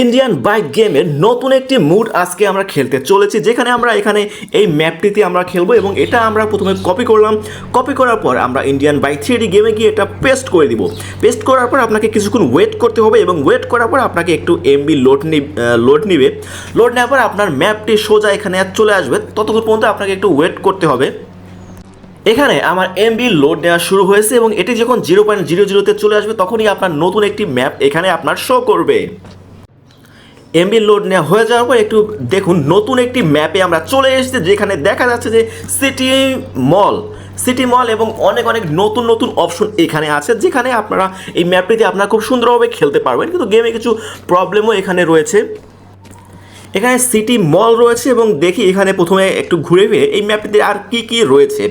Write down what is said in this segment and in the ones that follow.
Indian bike গেমের নতুন একটি মুড আজকে আমরা খেলতে চলেছি, যেখানে আমরা এখানে এই ম্যাপটিতে আমরা খেলব এবং এটা আমরা প্রথমে কপি করলাম। কপি করার পর আমরা ইন্ডিয়ান বাইক থ্রি গেমে গিয়ে এটা পেস্ট করে দিব। পেস্ট করার পর আপনাকে কিছুক্ষণ ওয়েট করতে হবে এবং ওয়েট করার পর আপনাকে একটু এমবি লোড নি লোড নিবে। লোড নেওয়ার পর আপনার ম্যাপটি সোজা এখানে চলে আসবে। ততক্ষণ পর্যন্ত আপনাকে একটু ওয়েট করতে হবে। এখানে আমার এমবি লোড নেওয়া শুরু হয়েছে এবং এটি যখন জিরো পয়েন্ট জিরো জিরোতে চলে আসবে, তখনই আপনার নতুন একটি ম্যাপ এখানে আপনার শো করবে। এমবি লোড নেওয়া হয়ে যাওয়ার পর একটু দেখুন, নতুন একটি ম্যাপে আমরা চলে এসেছি যেখানে দেখা যাচ্ছে যে সিটি মল সিটি মল এবং অনেক অনেক নতুন নতুন অপশন এখানে আছে, যেখানে আপনারা এই ম্যাপটিতে আপনারা খুব সুন্দরভাবে খেলতে পারবেন। কিন্তু গেমে কিছু প্রবলেমও এখানে রয়েছে। এখানে সিটি মল রয়েছে এবং দেখি এখানে প্রথমে একটু ঘুরে ফিরে এই ম্যাপটিতে আর কি কি রয়েছে।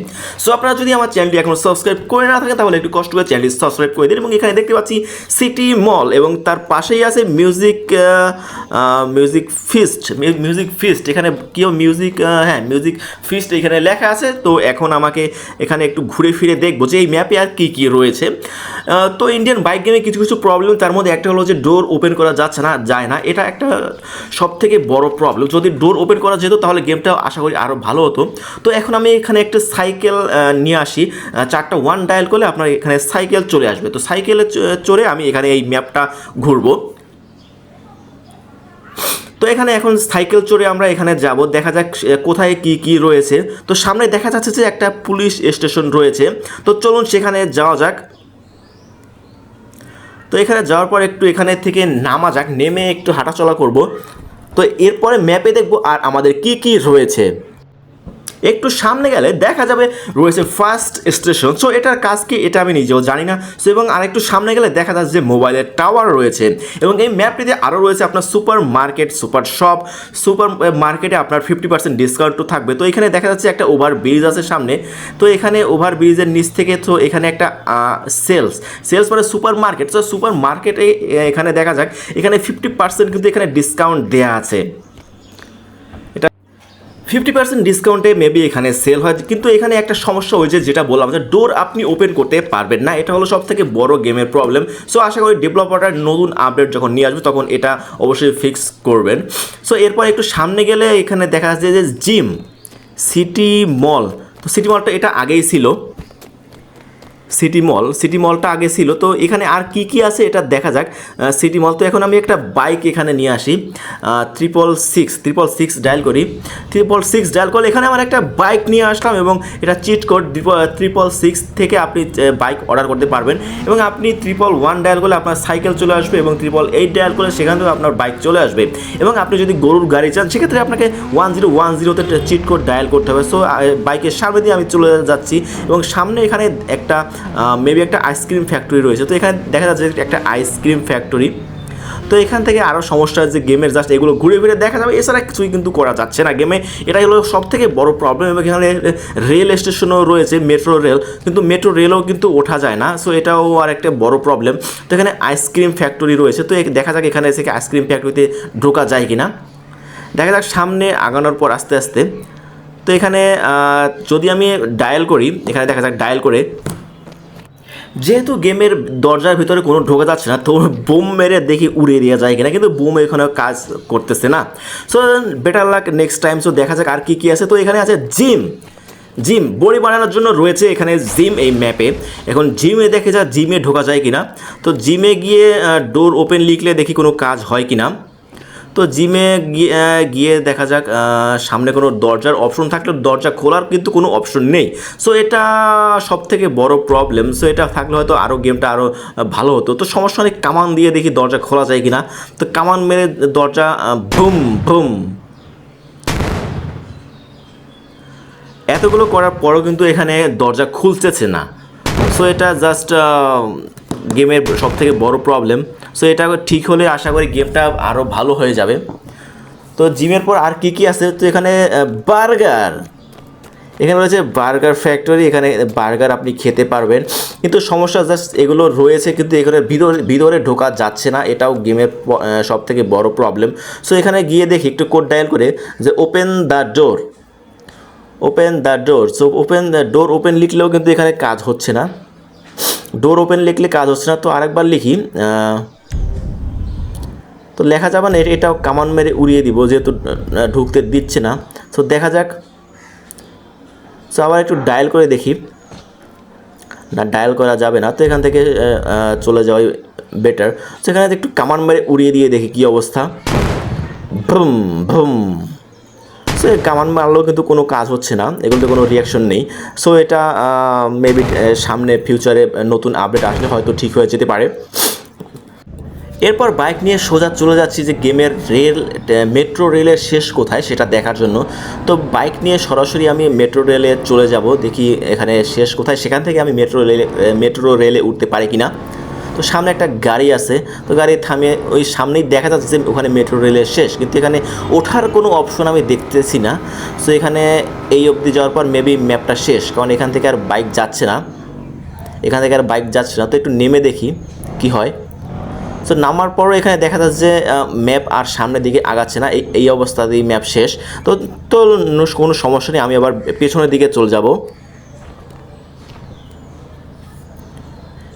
সো আপনারা যদি আমার চ্যানেলটি এখন সাবস্ক্রাইব করে না থাকেন, তাহলে একটু কষ্ট করে চ্যানেলটি সাবস্ক্রাইব করে দিন এবং এখানে দেখতে পাচ্ছি সিটি মল এবং তার পাশেই আছে music music feast music feast এখানে কেউ মিউজিক হ্যাঁ মিউজিক ফিস্ট এখানে লেখা আছে। তো এখন আমাকে এখানে একটু ঘুরে ফিরে দেখব যে এই ম্যাপে আর কি কি রয়েছে। তো ইন্ডিয়ান বাইক গেমে কিছু কিছু প্রবলেম তার মধ্যে একটা হলো যে ডোর ওপেন করা যাচ্ছে না, যায় না। এটা একটা সব থেকে বড় প্রবলেম যদি ডোর ওপেন করা যেত, তাহলে গেমটা আশা করি আরও ভালো হতো। তো এখন আমি এখানে একটা সাইকেল নিয়ে আসি। চারটা ওয়ান ডায়াল করলে আপনার এখানে সাইকেল চলে আসবে। তো সাইকেলে চড়ে আমি এখানে এই ম্যাপটা ঘুরবো। তো এখানে এখন সাইকেল চড়ে আমরা এখানে যাব। দেখা যাক কোথায় কি কি রয়েছে। তো সামনে দেখা যাচ্ছে যে একটা পুলিশ স্টেশন রয়েছে। তো চলুন সেখানে যাওয়া যাক। তো এখানে যাওয়ার পর একটু এখানে থেকে নামা যাক। নেমে একটু হাঁটাচলা করব। তো এরপরে ম্যাপে দেখব আর আমাদের কি কি রয়েছে। একটু সামনে গেলে দেখা যাবে রয়েছে ফার্স্ট স্টেশন সো এটার কাজ কি? এটা আমি নিজেও জানি না। সো এবং আরেকটু সামনে গেলে দেখা যাচ্ছে যে মোবাইলের টাওয়ার রয়েছে। এবং এই ম্যাপটিতে আরও রয়েছে আপনার supermarket super shop super মার্কেটে আপনার ফিফটি পার্সেন্ট ডিসকাউন্টও থাকবে। তো এখানে দেখা যাচ্ছে একটা ওভার ব্রিজ আছে সামনে। তো এখানে ওভার ব্রিজের নিচ থেকে তো এখানে একটা সেলস সেলস মানে সুপার মার্কেট তো সুপার মার্কেটে এখানে দেখা যাক। এখানে ফিফটি পার্সেন্ট কিন্তু এখানে ডিসকাউন্ট দেওয়া আছে। ফিফটি পার্সেন্ট ডিসকাউন্টে মেবি এখানে সেল হয়। কিন্তু এখানে একটা সমস্যা হয়েছে, যেটা বললাম যে ডোর আপনি ওপেন করতে পারবেন না। এটা হলো সব থেকে বড় গেমের প্রবলেম সো আশা করি ডেভেলপাররা নতুন আপডেট যখন নিয়ে আসবে, তখন এটা অবশ্যই ফিক্স করবেন। সো এরপর একটু সামনে গেলে এখানে দেখা যাচ্ছে যে জিম সিটি মল তো সিটি মলটা এটা আগেই ছিল। সিটি মল সিটি মলটা আগে ছিল, তো এখানে আর কি কি আছে এটা দেখা যাক। সিটি মল তো এখন আমি একটা বাইক এখানে নিয়ে আসি। Triple six triple six dial করি। ট্রিপল সিক্স ডায়াল করলে এখানে আমার একটা বাইক নিয়ে আসলাম এবং এটা চিট কোড ট্রিপল সিক্স থেকে আপনি বাইক অর্ডার করতে পারবেন। এবং আপনি ট্রিপল ওয়ান ডায়াল করলে আপনার সাইকেল চলে আসবে এবং ট্রিপল এইট ডায়াল করলে সেখান থেকে আপনার বাইক চলে আসবে। এবং আপনি যদি গরুর গাড়ি চান, সেক্ষেত্রে আপনাকে ওয়ান জিরো ওয়ান জিরোতে চিট কোড ডায়াল করতে হবে। সো বাইকের সামনে দিয়ে আমি চলে যাচ্ছি এবং সামনে এখানে একটা মেবি একটা আইসক্রিম ফ্যাক্টরি রয়েছে। তো এখানে দেখা যাচ্ছে একটা আইসক্রিম ফ্যাক্টরি তো এখান থেকে আরও সমস্যা যে গেমের জাস্ট এগুলো ঘুরে ফিরে দেখা যাবে। এছাড়া কিছুই কিন্তু করা যাচ্ছে না। গেমে এটাই হলো সব থেকে বড় প্রবলেম এবং এখানে রেল স্টেশনও রয়েছে মেট্রো রেল কিন্তু মেট্রো রেলও কিন্তু ওঠা যায় না। সো এটাও আর একটা বড় প্রবলেম তো এখানে আইসক্রিম ফ্যাক্টরি রয়েছে। তো দেখা যাক এখানে এসে আইসক্রিম ফ্যাক্টরিতে ঢোকা যায় কি না দেখা যাক সামনে আগানোর পর আস্তে আস্তে। তো এখানে যদি আমি ডায়াল করি, এখানে দেখা যাক ডায়াল করে। যেহেতু গেমের দরজার ভিতরে কোনো ঢোকা যাচ্ছে না, তো বোম মেরে দেখি উড়িয়ে দেওয়া যায় কিনা, কিন্তু বোম এখানে কাজ করতেছে না। So better luck next time so দেখা যাক আর কী কী আছে। তো এখানে আছে জিম। জিম, বডি বানানোর জন্য রয়েছে এখানে জিম এই ম্যাপে। এখন জিমে দেখে যা জিমে ঢোকা যায় কিনা। তো জিমে গিয়ে ডোর ওপেন লিখলে দেখি কোনো কাজ হয় কিনা। তো জিমে গিয়ে দেখা যাক সামনে কোনো দরজার অপশন থাকলে, দরজা খোলার কিন্তু কোনো অপশন নেই। সো এটা সব থেকে বড় প্রবলেম সো এটা থাকলে হয়তো আরও গেমটা আরও ভালো হতো। তো সমস্যা নেই, কামান দিয়ে দেখি দরজা খোলা যায় কিনা। তো কামান মেরে দরজা ভুম ভুম। এতগুলো করার পরও কিন্তু এখানে দরজা খুলতেছে না। সো এটা জাস্ট গেমের সব থেকে বড় প্রবলেম সো এটা ঠিক হলে আশা করি গেমটা আরও ভালো হয়ে যাবে। তো জিমের পর আর কি কি আছে? তো এখানে বার্গার। এখানে রয়েছে বার্গার ফ্যাক্টরি এখানে বার্গার আপনি খেতে পারবেন। কিন্তু সমস্যা জাস্ট এগুলো রয়েছে, কিন্তু এখানে ভিতরে ভিতরে ঢোকা যাচ্ছে না। এটাও গেমের সব থেকে বড় প্রবলেম সো এখানে গিয়ে দেখি, একটু কোড ডায়াল করে যে open the door open the door so open the door open লিখলেও কিন্তু এখানে কাজ হচ্ছে না। ডোর ওপেন লিখলে কাজ হচ্ছে না। তো আরেকবার লিখি তো লেখা যাবে না এটাও কামান মেরে উড়িয়ে দিব, যেহেতু ঢুকতে দিচ্ছে না। তো দেখা যাক। সো আবার একটু ডায়াল করে দেখি। না ডায়াল করা যাবে না, তো এখান থেকে চলে যাওয়াই বেটার তো এখানে একটু কামান মেরে উড়িয়ে দিয়ে দেখি কী অবস্থা। ভুম ভুম সো কামান মারলেও কিন্তু কোনো কাজ হচ্ছে না, এগুলোতে কোনো রিয়াকশন নেই। সো এটা মেবি সামনে ফিউচারে নতুন আপডেট আসলে হয়তো ঠিক হয়ে যেতে পারে। এরপর বাইক নিয়ে সোজা চলে যাচ্ছি যে গেমের রেল মেট্রো রেলের শেষ কোথায় সেটা দেখার জন্য। তো বাইক নিয়ে সরাসরি আমি মেট্রো রেলে চলে যাব, দেখি এখানে শেষ কোথায়। সেখান থেকে আমি মেট্রো রেলে মেট্রো রেলে উঠতে পারি কি না তো সামনে একটা গাড়ি আছে, তো গাড়ি থামিয়ে ওই সামনেই দেখা যাচ্ছে যে ওখানে মেট্রো রেলের শেষ। কিন্তু এখানে ওঠার কোনো অপশন আমি দেখতেছি না। সো এখানে এই অবধি যাওয়ার পর মেবি ম্যাপটা শেষ, কারণ এখান থেকে আর বাইক যাচ্ছে না। এখান থেকে আর বাইক যাচ্ছে না। তো একটু নেমে দেখি কি হয়। সো নামার পরও এখানে দেখা যাচ্ছে যে ম্যাপ আর সামনের দিকে আগাচ্ছে না। এই অবস্থাতেই ম্যাপ শেষ। তো তো কোনো সমস্যা নেই। আমি আবার পেছনের দিকে চলে যাব।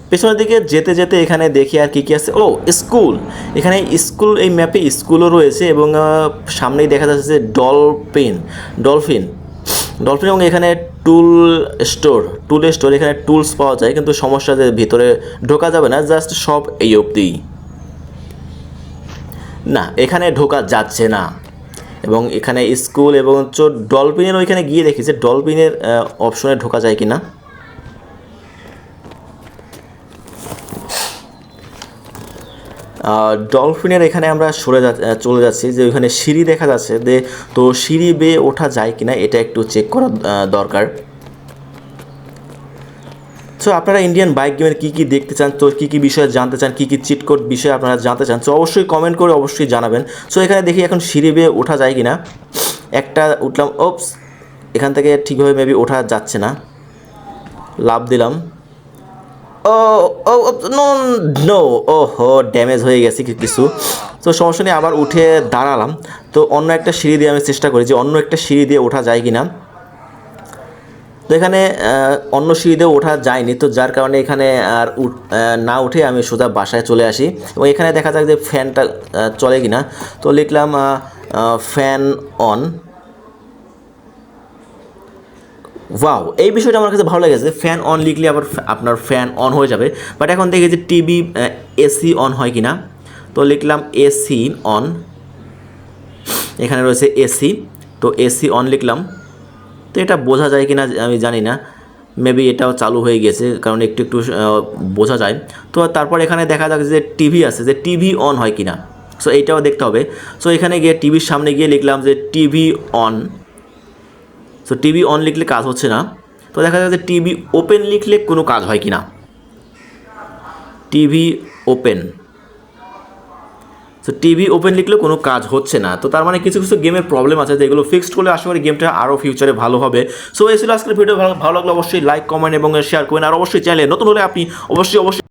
পেছনের দিকে যেতে যেতে এখানে দেখি আর কি কি আছে। ও স্কুল এখানে স্কুল এই ম্যাপে স্কুলও রয়েছে এবং সামনেই দেখা যাচ্ছে যে ডলফিন ডলফিন ডলফিন এবং এখানে টুল স্টোর টুল স্টোর এখানে টুলস পাওয়া যায়। কিন্তু সমস্যা যে ভিতরে ঢোকা যাবে না। জাস্ট সব এই অবধি। না, এখানে ঢোকা যাচ্ছে না। এবং এখানে স্কুল এবং হচ্ছে ডলফিনের ওইখানে গিয়ে দেখি যে ডলফিনের অপশনে ঢোকা যায় কি না ডলফিনের এখানে আমরা সরে চলে যাচ্ছি যে ওইখানে সিঁড়ি দেখা যাচ্ছে যে তো সিঁড়ি বেয়ে ওঠা যায় কিনা এটা একটু চেক করা দরকার। সো আপনারা ইন্ডিয়ান বাইক গেমের কী কী দেখতে চান? তো কী কী বিষয়ে জানতে চান? কী কী চিট কোড বিষয়ে আপনারা জানতে চান? তো অবশ্যই কমেন্ট করে অবশ্যই জানাবেন। সো এখানে দেখি এখন সিঁড়ি বেয়ে ওঠা যায় কি না একটা উঠলাম, ওপস, এখান থেকে ঠিকভাবে মেবি ওঠা যাচ্ছে না। লাভ দিলাম। ও ও নো নো ও হো ড্যামেজ হয়ে গেছে কিছু। তো সমস্যা নেই, আবার উঠে দাঁড়ালাম। তো অন্য একটা সিঁড়ি দিয়ে আমি চেষ্টা করি যে অন্য একটা সিঁড়ি দিয়ে ওঠা যায় কি না তো এখানে অন্য সিঁড়ি দিয়ে ওঠা যায়নি। তো যার কারণে এখানে আর না উঠে আমি সোজা বাসায় চলে আসি এবং এখানে দেখা যাক যে ফ্যানটা চলে কি না তো লিখলাম ফ্যান অন। ওয়াও, এই বিষয়টা আমার কাছে ভালো লেগেছে ফ্যান অন লিখলে আবার আপনার ফ্যান অন হয়ে যাবে। বাট এখন দেখি যে টিভি এসি অন হয় কি না তো লিখলাম এসি অন। এখানে রয়েছে এসি। তো এসি অন লিখলাম। তো এটা বোঝা যায় কি না আমি জানি না। মেবি এটাও চালু হয়ে গেছে, কারণ একটু একটু বোঝা যায়। তো তারপর এখানে দেখা যাক যে টিভি আছে, যে টিভি অন হয় কি না সো এইটাও দেখতে হবে। সো এখানে গিয়ে টিভির সামনে গিয়ে লিখলাম যে TV on so TV on লিখলে কাজ হচ্ছে না। তো দেখা যাচ্ছে টিভি ওপেন লিখলে কোনো কাজ হয় কি না টিভি ওপেন তো টিভি ওপেন লিখলে কোনো কাজ হচ্ছে না। তো তার মানে কিছু কিছু গেমের প্রবলেম আছে, যেগুলো ফিক্সড করলে আশা করি গেমটা আরও ফিউচারে ভালো হবে। সো ছিল আজকের ভিডিও ভালো ভালো লাগলে অবশ্যই লাইক কমেন্ট এবং শেয়ার করবেন। আর অবশ্যই চ্যানেলে নতুন হলে আপনি অবশ্যই অবশ্যই